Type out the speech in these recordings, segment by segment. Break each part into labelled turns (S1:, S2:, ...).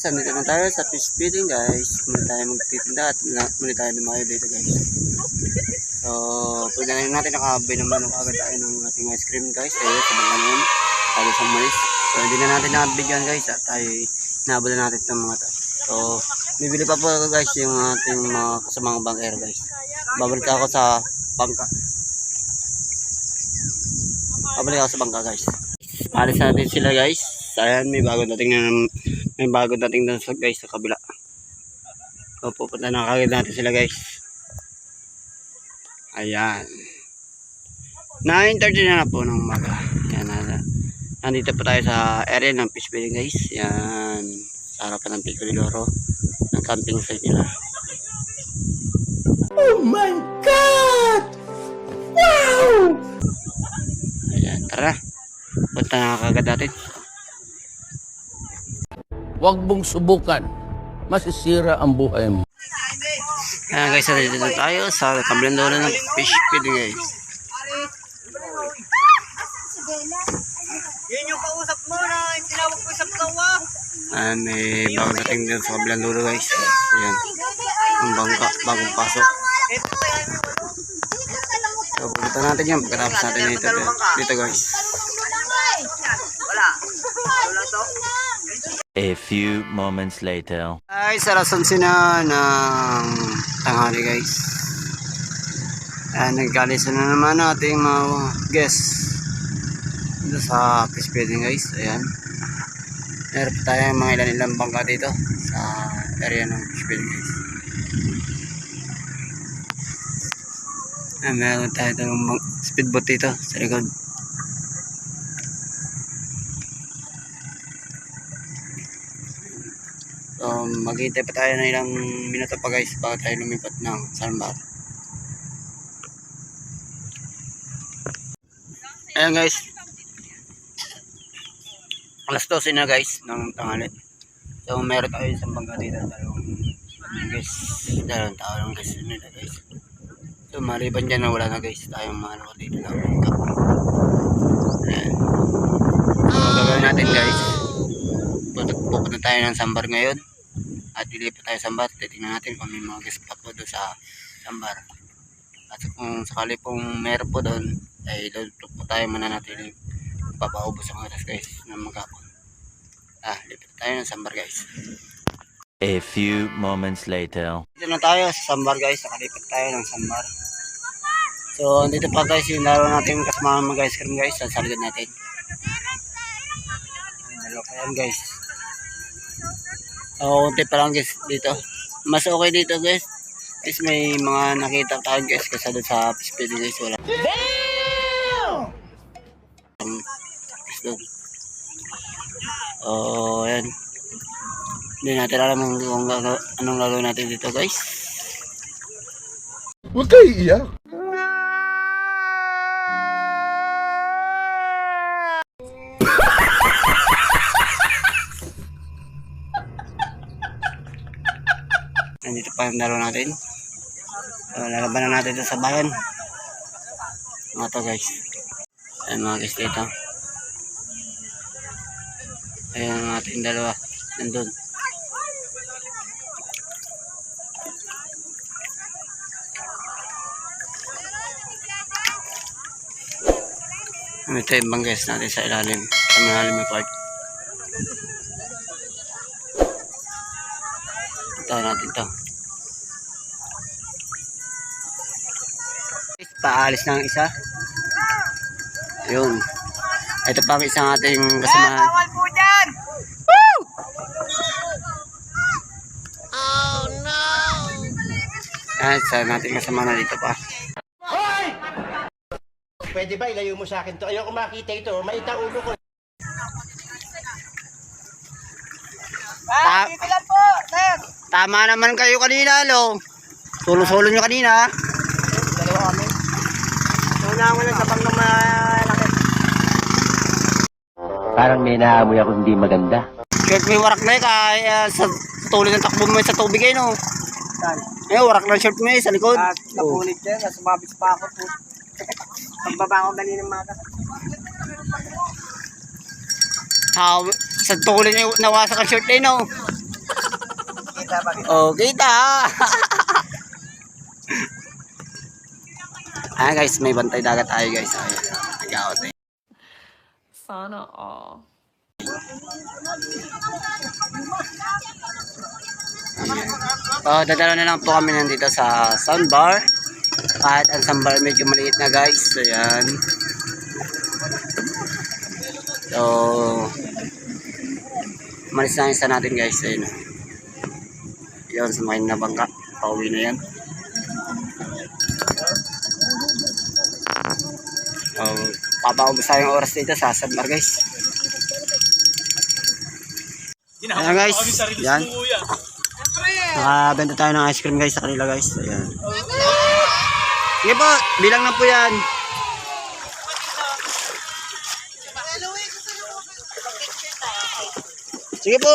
S1: guys, nandito na tayo sa fish feeding guys. Muna tayo magtitinda at na- muna tayo lumayo dito guys. So, pag na natin nakabay naman ng agad tayo ng ating ice cream guys. Tayo sa bangkanon, tayo sa mais. So, hindi na natin nabigyan guys at tayo nabala natin itong mga to. So, bibili pa po guys yung ating mga kasamang bangkero guys. Babalik ako sa bangka. Babalik ako sa bangka guys. Alis natin sila guys. Ayan, may bago dating na may bago dating na sa guys sa kabila. So, pupunta na kagad natin sila guys. Ayan. 9.30 na na po ng umaga. Ayan, na, nandito po tayo sa area ng fish feeding guys. Ayan. Sa harapan ng Pico de Loro. Ng camping site nila.
S2: Oh my God! Wow!
S1: Ayan, tara. Punta na kagad natin.
S3: Huwag mong subukan. Masisira ang buhay mo.
S1: Ayan guys, nandito na tayo sa kabilang dulo ng fish feeding guys.
S4: Yun yung kausap mo na tinawag ko sa kawa.
S1: Ayan, may bago dating din sa kabilang dulo guys. Ayan. Ang bangka, bagong pasok. So, pupunta natin yan pagkatapos natin dito, dito guys.
S4: Wala. Wala to.
S5: A few moments later.
S1: Ay, sarasan sina ng tanghali guys. Ayan, nagkalisa na naman nating mga guests. Dito sa fish guys. Ayan. Meron pa tayong mga ilan ilang bangka dito sa area ng fish feeding guys. Ayan, meron tayo bang- speedboat dito sa likod. So, maghintay pa tayo ng ilang minuto pa guys bago tayo lumipat ng sandbar. Ayan guys. Alas 12 na guys ng tanghali. So, meron tayo isang bangka dito. Dalawang guys. Dalawang tao lang guys nila guys. So, maliban dyan na wala na guys. Tayong mahalo dito ng bangka. Ayan. So, gagawin natin guys. Pupunta tayo ng sambar ngayon at lilipat tayo sa sambar titingnan natin kung may mga guest pa po doon sa sambar at kung sakali pong meron po doon ay doon po tayo mananatili papaubos ang oras guys ng magkapon ah lipat tayo ng sambar guys.
S5: A few moments later.
S1: dito na tayo sa sambar guys. Nakalipat tayo ng sambar. So dito pa guys yung laro natin kasama mga ice cream guys sa likod natin. Ayun, dalawa pa yan guys Oo, unti pa lang guys dito. Mas okay dito guys. Guys, may mga nakita tayo guys kasi doon sa speed guys wala. Damn! Doon. Oh, ayan. Hindi natin alam kung, kung anong gagawin natin dito guys.
S2: Huwag kayo iiyak.
S1: Pa yung laro natin. So, lalaban na natin ito sa bayan. Mga to guys. Ayan mga guys dito. Ayan ang ating dalawa. Nandun. Ito yung bangges natin sa ilalim. Sa malalim na part. Ito natin to. Paalis na ang isa. Ayun. Ito pa ang isang ating kasama.
S4: Bawal po dyan.
S1: Ayan, sa nating kasama na dito pa.
S6: Pwede ba ilayo mo sa akin to? Ayoko makita ito. Maita ulo ko.
S4: Ah, dito lang po, sir.
S1: Tama naman kayo kanina, lo. Solo-solo nyo kanina.
S4: Mo lang sa bang na malaki.
S5: Parang may naamoy ako hindi maganda.
S1: Kahit may warak na eh, kaya sa tuloy ng takbo mo sa tubig eh, no?
S4: Saan?
S1: Eh, warak na shirt mo eh, sa likod.
S4: At
S1: Oh.
S4: napunit dyan, nasa mabis pa ako po. Pagbaba ko dali ng maga.
S1: Ah, sa tuloy na nawasak ang shirt eh, no?
S4: Pakita, pakita.
S1: Oh, kita! Ayan guys, may bantay dagat tayo guys. Ayan, nag-out eh.
S7: Sana all.
S1: Oh, dadalo na lang po kami nandito sa soundbar. Kahit ang soundbar medyo maliit na guys. So, yan. So, malis na isa natin guys. Ayun. Yun, sumakin na bangka. Pauwi na yan. So, papaubos tayo yung oras dito sa soundbar guys. Ayan guys, yan. Nakabenta tayo ng ice cream guys sa kanila guys. Ayan. Sige po, bilang na po yan. Sige po.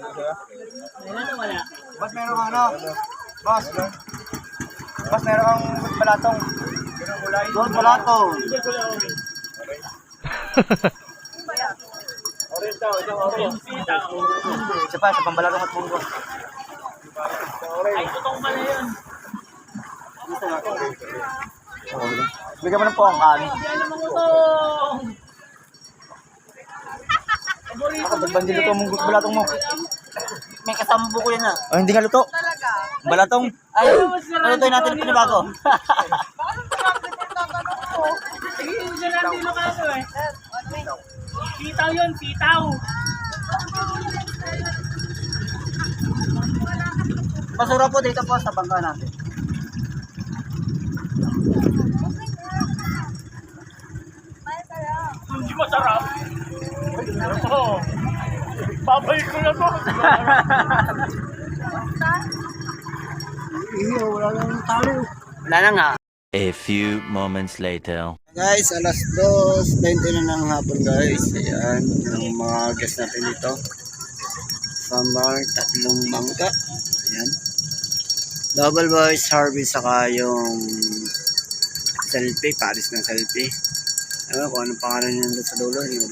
S1: meron. Okay.
S4: Boss, meron kang ano? Boss. Boss, meron kang balatong.
S1: Doon pala to.
S4: Isa pa, sa pambalatong at munggo. Bigyan mo ng pongkan. Ako, ba't hindi luto mong balatong mo?
S1: May kasama po ko yan ah.
S4: Oh, hindi nga luto. Balatong.
S1: Ay, nalutoy natin yung pinibago.
S7: Sitaw yun, sitaw.
S1: Basura po dito po sa bangka natin.
S7: Babalik ko na to.
S1: Wala na nga.
S5: A few moments later.
S1: Guys, alas 2.20 na ng hapon guys. Ayan, yung mga guests natin dito. Sambar, tatlong bangka. Ayan. Double voice harvest saka yung selfie, paris ng selfie. Ano kung anong pangalan niya nandun sa dulo. Hindi ko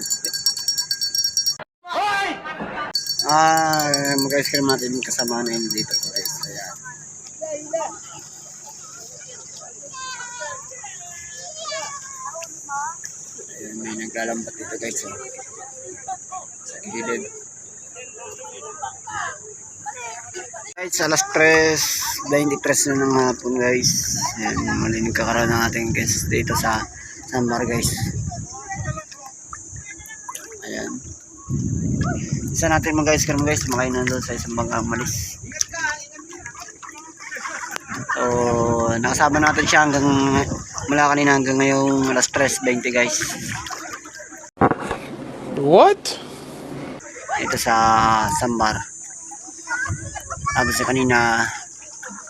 S1: Ah, mag-ice cream natin yung kasama na yun dito guys. Ayan. Ayan, may naglalambat dito guys. Oh. Sa gilid. Guys, alas 3, 23 na ng hapon guys. Ayan, malinig kakaroon ng ating guest dito sa Sambar guys. Isa natin mag ice cream guys, makain na doon sa isang bangka malis. So, nakasama natin siya hanggang mula kanina hanggang ngayong alas 3.20 guys.
S2: What?
S1: Ito sa Sambar. Sabi sa kanina,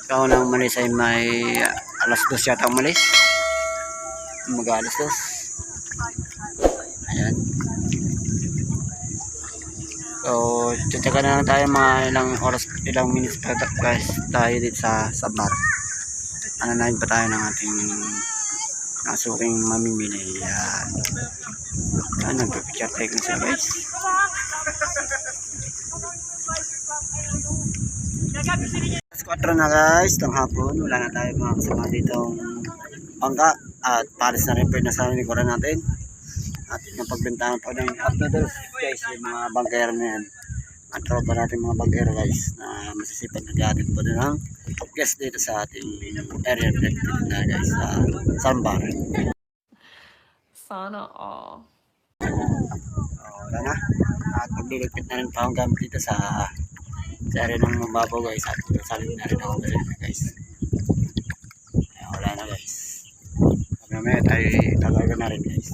S1: ikaw lang umalis ay may alas 2 yata umalis. Mag alas 2. So, tsaka na lang tayo mga ilang oras, ilang minutes pa guys tayo dito sa Sambar. Ananayin pa tayo ng ating nasuking mamimili. Yan. Yan, nagpipicture take na sila guys. Alas 4 na guys, ng hapon. Wala na tayo mga kasama dito bangka at pares na rin na sa likuran natin. At yung pagbentahan pa ng cup noodles guys, yung mga bangkero na yan. Ang tropa natin mga bangkero guys na masisipag na diatin po din ang guest dito sa ating area dito na guys sa Sambar.
S7: Sana all.
S1: Oh, wala na. At magliligpit na rin pa gamit dito sa sa area ng mababaw guys at salit na rin ako guys. Wala na guys. Mamaya tayo tatawagan na rin guys.